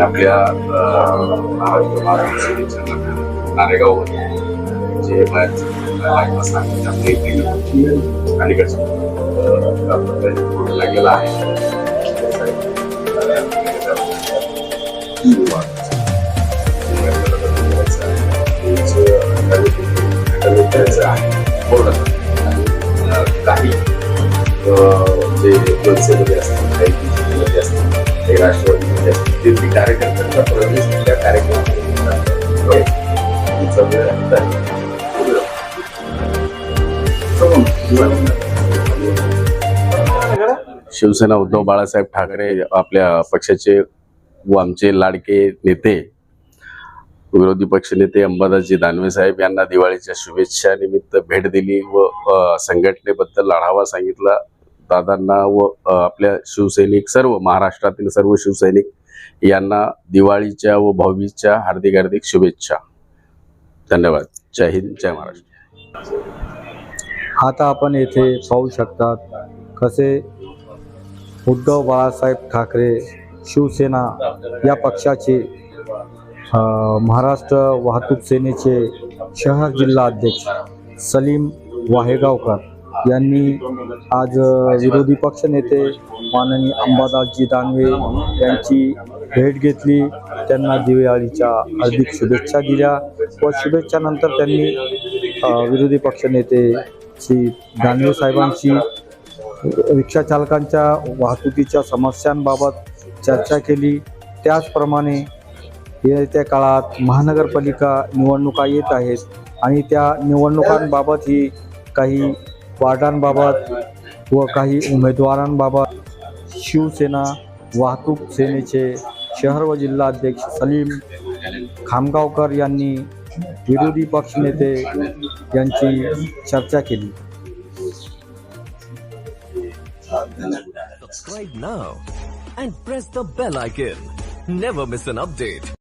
आपल्या नारेगावमध्ये जे अलीकडच्या गेला. आहे. काही जे मनसेमध्ये असतात काही बीजेपीमध्ये असतात काही राष्ट्रवादीमध्ये असतात ते ते कार्यकर्त्यांचा प्रवेश त्या कार्यक्रमामध्ये तिचा म्हणजे वेळ आता शिवसेना उद्धव बाळासाहेब ठाकरे आपल्या पक्षाचे व आमचे लाडके नेते विरोधी पक्षनेते अंबादासजी दानवे साहेब यांना दिवाळीच्या शुभेच्छा निमित्त भेट दिली व संघटनेबद्दल आढावा सांगितला. दादांना व आपल्या शिवसैनिक सर्व महाराष्ट्रातील सर्व शिवसैनिक यांना दिवाळीच्या व भाऊबीजच्या हार्दिक हार्दिक शुभेच्छा. धन्यवाद. जय हिंद जय महाराष्ट्र. आता आपण येथे पाहू शकतात कसे उद्धव बाळासाहेब ठाकरे शिवसेना या पक्षाचे महाराष्ट्र वाहतूक सेनेचे शहर जिल्हा अध्यक्ष सलीम वाहेगावकर. यांनी आज विरोधी पक्षनेते माननीय अंबादासजी दानवे यांची भेट घेतली. त्यांना दिवाळीच्या हार्दिक शुभेच्छा दिल्या व शुभेच्छानंतर त्यांनी विरोधी विरोधी पक्षनेते श्री दानवे साहेबांशी रिक्षा चालकांच्या वाहतुकीच्या समस्यांबाबत चर्चा केली. त्याचप्रमाणे येत्या काळात महानगरपालिका निवडणुका येत आहेत आणि त्या निवडणुकांबाबतही काही वार्डांबाबत व काही उमेदवारांबाबत शिवसेना वाहतूक सेनेचे शहर व जिल्हा अध्यक्ष सलीम खामगावकर यांनी विरोधी पक्षनेते यांची चर्चा केली Subscribe now and press the bell icon. Never miss an update.